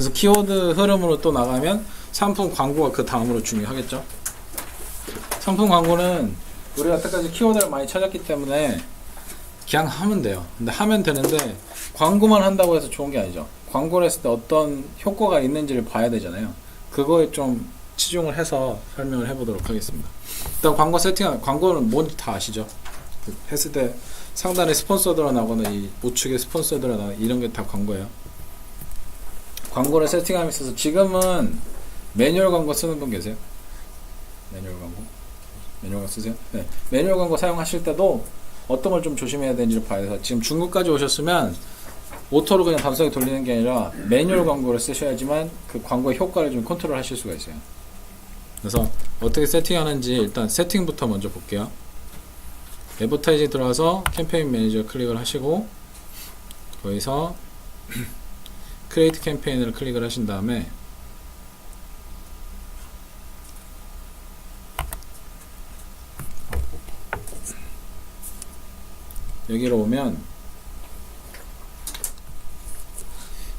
그래서 키워드 흐름으로 또 나가면 상품 광고가 그 다음으로 중요하겠죠. 상품 광고는 우리가 여태까지 키워드를 많이 찾았기 때문에 그냥 하면 돼요. 근데 하면 되는데 광고만 한다고 해서 좋은 게 아니죠. 광고를 했을 때 어떤 효과가 있는지를 봐야 되잖아요. 그거에 좀 치중을 해서 설명을 해보도록 하겠습니다. 일단 광고 세팅, 광고는 뭔지 다 아시죠? 그 했을 때 상단에 스폰서드가 나거나 이 우측에 스폰서드가 나거나 이런 게 다 광고예요. 광고를 세팅함에 있어서 지금은 매뉴얼 광고 쓰는 분 계세요? 매뉴얼 광고? 매뉴얼 광고 쓰세요? 네. 매뉴얼 광고 사용하실 때도 어떤 걸 좀 조심해야 되는지를 봐야 돼서 지금 중국까지 오셨으면 오토로 그냥 단순하게 돌리는 게 아니라 매뉴얼 광고를 쓰셔야지만 그 광고의 효과를 좀 컨트롤 하실 수가 있어요. 그래서 어떻게 세팅하는지 일단 세팅부터 먼저 볼게요. 에버타이징 들어가서 캠페인 매니저 클릭을 하시고 거기서 크리에이트 캠페인을 클릭을 하신 다음에 여기로 오면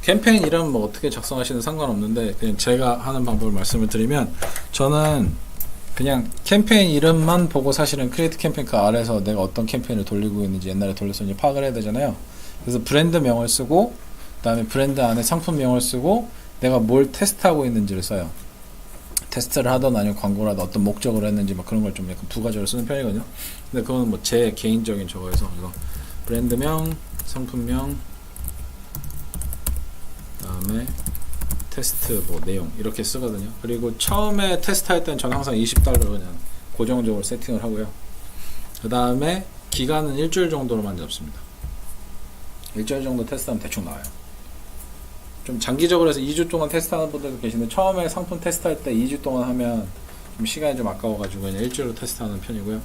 캠페인 이름 뭐 어떻게 작성하시는 상관없는데 그냥 제가 하는 방법을 말씀을 드리면 저는 그냥 캠페인 이름만 보고 사실은 크리에이트 캠페인 그 아래에서 내가 어떤 캠페인을 돌리고 있는지 옛날에 돌렸었는지 파악을 해야 되잖아요. 그래서 브랜드 명을 쓰고 그 다음에 브랜드 안에 상품명을 쓰고 내가 뭘 테스트하고 있는지를 써요. 테스트를 하던 아니면 광고를 하던 어떤 목적으로 했는지 막 그런 걸 좀 약간 부가적으로 쓰는 편이거든요. 근데 그건 뭐 제 개인적인 저거여서 그래서 브랜드명, 상품명, 그다음에 테스트 뭐 내용 이렇게 쓰거든요. 그리고 처음에 테스트할 때는 저는 항상 20달러 그냥 고정적으로 세팅을 하고요. 그 다음에 기간은 일주일 정도로만 잡습니다. 일주일 정도 테스트하면 대충 나와요. 좀 장기적으로 해서 2주 동안 테스트하는 분들도 계시는데 처음에 상품 테스트할 때 2주 동안 하면 좀 시간이 좀 아까워가지고 그냥 일주일로 테스트하는 편이고요.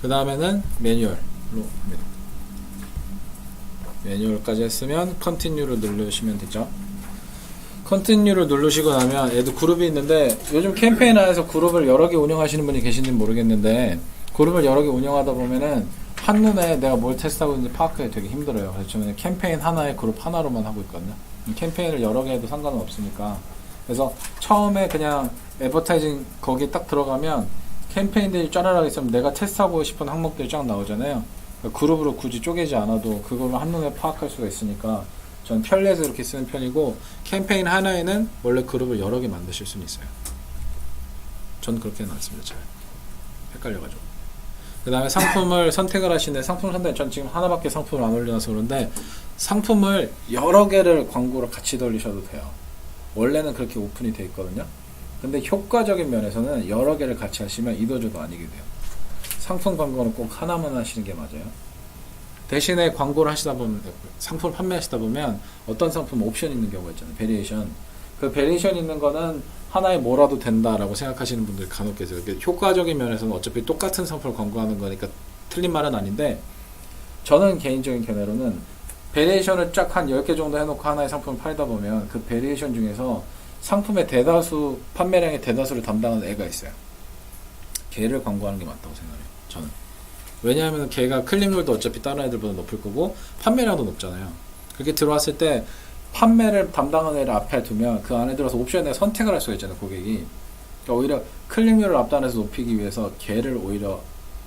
그 다음에는 매뉴얼로 합니다. 매뉴얼까지 했으면 컨티뉴를 누르시면 되죠. 컨티뉴를 누르시고 나면 얘도 그룹이 있는데 요즘 캠페인 안에서 그룹을 여러 개 운영하시는 분이 계신지 모르겠는데 그룹을 여러 개 운영하다 보면은 한눈에 내가 뭘 테스트하고 있는지 파악하기 되게 힘들어요. 그래서 저는 캠페인 하나에 그룹 하나로만 하고 있거든요. 캠페인을 여러 개 해도 상관은 없으니까. 그래서 처음에 그냥 에버타이징 거기 딱 들어가면 캠페인들이 쫘라락 있으면 내가 테스트하고 싶은 항목들이 쫙 나오잖아요. 그러니까 그룹으로 굳이 쪼개지 않아도 그걸로 한눈에 파악할 수가 있으니까 저는 편리해서 이렇게 쓰는 편이고 캠페인 하나에는 원래 그룹을 여러 개 만드실 수는 있어요. 전 그렇게 놨습니다. 잘 헷갈려가지고. 그 다음에 상품을 선택을 하시는데 상품 선택 전 지금 하나밖에 상품을 안 올려놔서 그런데 상품을 여러 개를 광고로 같이 돌리셔도 돼요. 원래는 그렇게 오픈이 돼 있거든요. 근데 효과적인 면에서는 여러 개를 같이 하시면 이도저도 아니게 돼요. 상품 광고는 꼭 하나만 하시는 게 맞아요. 대신에 광고를 하시다 보면 상품을 판매하시다 보면 어떤 상품 옵션 있는 경우가 있잖아요. 베리에이션. 그 베리에이션 있는 거는 하나에 뭐라도 된다라고 생각하시는 분들 간혹 계세요. 효과적인 면에서는 어차피 똑같은 상품을 광고하는 거니까 틀린 말은 아닌데 저는 개인적인 견해로는 베리에이션을 쫙 한 10개 정도 해놓고 하나의 상품을 팔다 보면 그 베리에이션 중에서 상품의 대다수, 판매량의 대다수를 담당하는 애가 있어요. 걔를 광고하는 게 맞다고 생각해요. 저는. 왜냐하면 걔가 클릭률도 어차피 다른 애들보다 높을 거고 판매량도 높잖아요. 그렇게 들어왔을 때 판매를 담당하는 애를 앞에 두면 그 안에 들어서 옵션에 선택을 할 수가 있잖아요, 고객이. 그러니까 오히려 클릭률을 앞단에서 높이기 위해서 걔를 오히려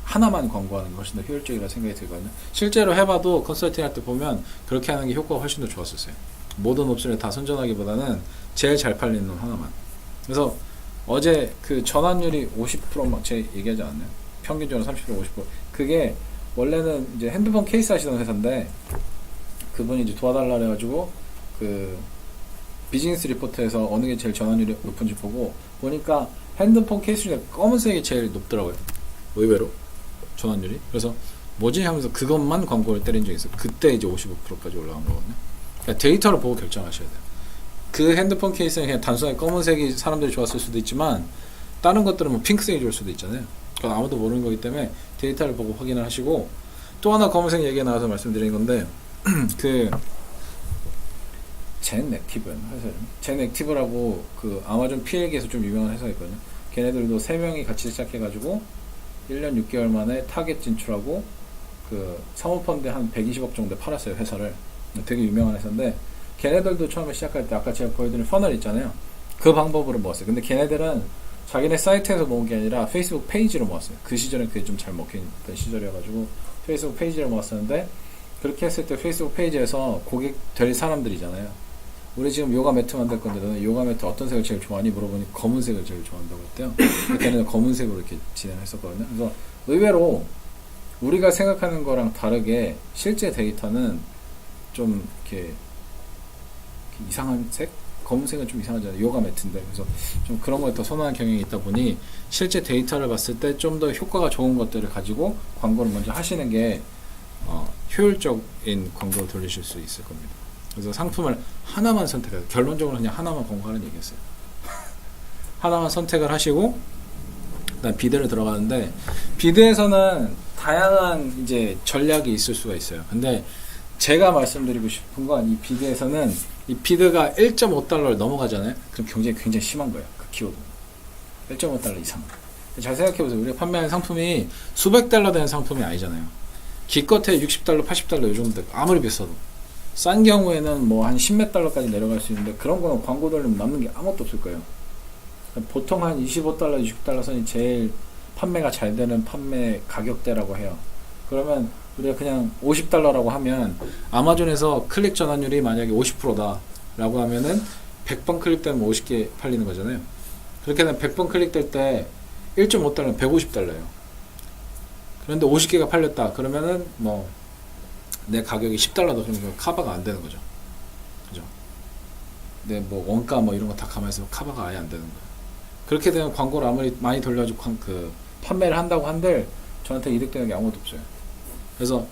하나만 광고하는 게 훨씬 더 효율적이라고 생각이 들거든요. 실제로 해봐도 컨설팅 할 때 보면 그렇게 하는 게 효과가 훨씬 더 좋았었어요. 모든 옵션을 다 선전하기보다는 제일 잘 팔리는 놈 하나만. 그래서 어제 그 전환율이 50%막 제 얘기하지 않았나요? 평균적으로 30% 50%. 그게 원래는 이제 핸드폰 케이스 하시던 회사인데 그분이 이제 도와달라 그래가지고 그 비즈니스 리포트에서 어느 게 제일 전환율이 높은지 보고 보니까 핸드폰 케이스 중에 검은색이 제일 높더라고요. 의외로 전환율이. 그래서 뭐지 하면서 그것만 광고를 때린 적이 있어요. 그때 이제 55%까지 올라간 거거든요. 그러니까 데이터를 보고 결정하셔야 돼요. 그 핸드폰 케이스는 그냥 단순하게 검은색이 사람들이 좋았을 수도 있지만 다른 것들은 뭐 핑크색이 좋을 수도 있잖아요. 그건 아무도 모르는 거기 때문에 데이터를 보고 확인을 하시고 또 하나 검은색 얘기가 나와서 말씀드린 건데 그 젠 액티브였나 회사 이름? 젠 액티브라고 그 아마존 PL기에서 좀 유명한 회사가 있거든요. 걔네들도 세 명이 같이 시작해가지고 1년 6개월 만에 타겟 진출하고 그 사모펀드 한 120억 정도 팔았어요 회사를. 되게 유명한 회사인데 걔네들도 처음에 시작할 때 아까 제가 보여드린 퍼널 있잖아요. 그 방법으로 모았어요. 근데 걔네들은 자기네 사이트에서 모은 게 아니라 페이스북 페이지로 모았어요. 그 시절에 그게 좀 잘 먹힌 시절이어가지고 페이스북 페이지로 모았었는데 그렇게 했을 때 페이스북 페이지에서 고객 될 사람들이잖아요. 우리 지금 요가 매트 만들 건데 너는 요가 매트 어떤 색을 제일 좋아하니 물어보니 검은색을 제일 좋아한다고 했대요. 그때는 검은색으로 이렇게 진행했었거든요. 그래서 의외로 우리가 생각하는 거랑 다르게 실제 데이터는 좀 이렇게, 이렇게 이상한 색? 검은색은 좀 이상하잖아요. 요가 매트인데. 그래서 좀 그런 거에 더 선호하는 경향이 있다 보니 실제 데이터를 봤을 때 좀 더 효과가 좋은 것들을 가지고 광고를 먼저 하시는 게 어, 효율적인 광고를 돌리실 수 있을 겁니다. 그래서 상품을 하나만 선택해서 결론적으로 그냥 하나만 광고하는 얘기였어요. 하나만 선택을 하시고 그다음 비드를 들어가는데 비드에서는 다양한 이제 전략이 있을 수가 있어요. 근데 제가 말씀드리고 싶은 건 이 비드에서는 이 비드가 1.5달러를 넘어가잖아요. 그럼 경쟁이 굉장히 심한 거예요. 그 키워드. 1.5달러 이상. 잘 생각해보세요. 우리가 판매하는 상품이 수백 달러 되는 상품이 아니잖아요. 기껏해 60달러, 80달러 요 정도 아무리 비싸도. 싼 경우에는 뭐 한 10몇 달러까지 내려갈 수 있는데 그런 거는 광고 돌리면 남는 게 아무것도 없을 거예요. 보통 한 25달러, 60달러 선이 제일 판매가 잘 되는 판매 가격대라고 해요. 그러면 우리가 그냥 50달러라고 하면 아마존에서 클릭 전환율이 만약에 50%다 라고 하면은 100번 클릭되면 50개 팔리는 거잖아요. 그렇게 되면 100번 클릭될 때 1.5달러는 150달러예요. 그런데 50개가 팔렸다. 그러면은 뭐 내 가격이 10달러다 그러면 카바가 안 되는 거죠. 그죠? 내 뭐 원가 뭐 이런 거 다 감안해서 카바가 아예 안 되는 거예요. 그렇게 되면 광고를 아무리 많이 돌려가지고 광- 그 판매를 한다고 한들 저한테 이득되는 게 아무것도 없어요. 그래서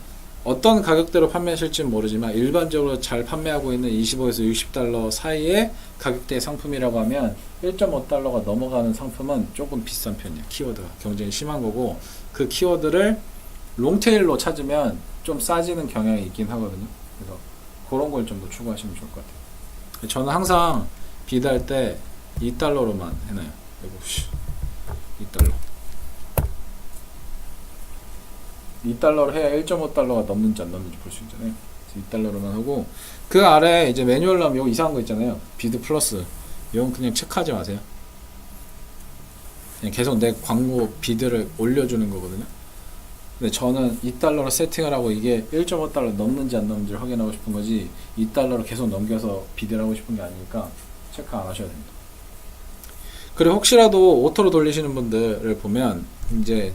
어떤 가격대로 판매하실지는 모르지만 일반적으로 잘 판매하고 있는 25에서 60달러 사이의 가격대의 상품이라고 하면 1.5달러가 넘어가는 상품은 조금 비싼 편이에요. 키워드가 경쟁이 심한 거고 그 키워드를 롱테일로 찾으면 좀 싸지는 경향이 있긴 하거든요. 그래서 그런 걸 좀 더 추구하시면 좋을 것 같아요. 저는 항상 비드할 때 2달러로만 해놔요. 이거 씨, 2달러. 2달러로 해야 1.5달러가 넘는지 안 넘는지 볼 수 있잖아요. 그래서 2달러로만 하고 그 아래 이제 매뉴얼 나면 요거 이상한 거 있잖아요. 비드 플러스. 이건 그냥 체크하지 마세요. 그냥 계속 내 광고 비드를 올려주는 거거든요. 근데 저는 2달러로 세팅을 하고 이게 1.5달러 넘는지 안 넘는지를 확인하고 싶은 거지 2달러로 계속 넘겨서 비드를 하고 싶은 게 아니니까 체크 안 하셔야 됩니다. 그리고 혹시라도 오토로 돌리시는 분들을 보면 이제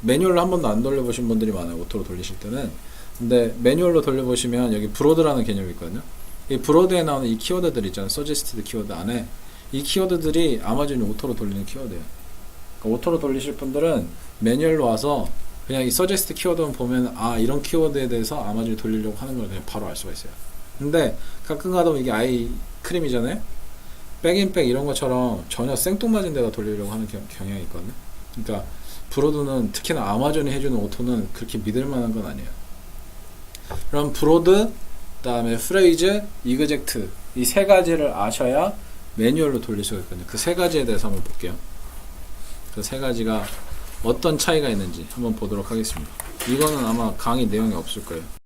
매뉴얼로 한 번도 안 돌려보신 분들이 많아요. 오토로 돌리실 때는. 근데 매뉴얼로 돌려보시면 여기 브로드라는 개념이 있거든요. 이 브로드에 나오는 이 키워드들 있잖아요. 서제스티드 키워드 안에 이 키워드들이 아마존이 오토로 돌리는 키워드예요. 그러니까 오토로 돌리실 분들은 매뉴얼로 와서 그냥 이 서제스트 키워드만 보면 아 이런 키워드에 대해서 아마존이 돌리려고 하는 걸 그냥 바로 알 수가 있어요. 근데 가끔 가다 이게 아이 크림이잖아요. 백인백 이런 것처럼 전혀 생뚱맞은 데다 돌리려고 하는 경, 경향이 있거든요. 그러니까 브로드는 특히나 아마존이 해주는 오토는 그렇게 믿을 만한 건 아니에요. 그럼 브로드, 그다음에 프레이즈, 이그젝트 이 세 가지를 아셔야 매뉴얼로 돌릴 수가 있거든요. 그 세 가지에 대해서 한번 볼게요. 그 세 가지가 어떤 차이가 있는지 한번 보도록 하겠습니다. 이거는 아마 강의 내용이 없을 거예요.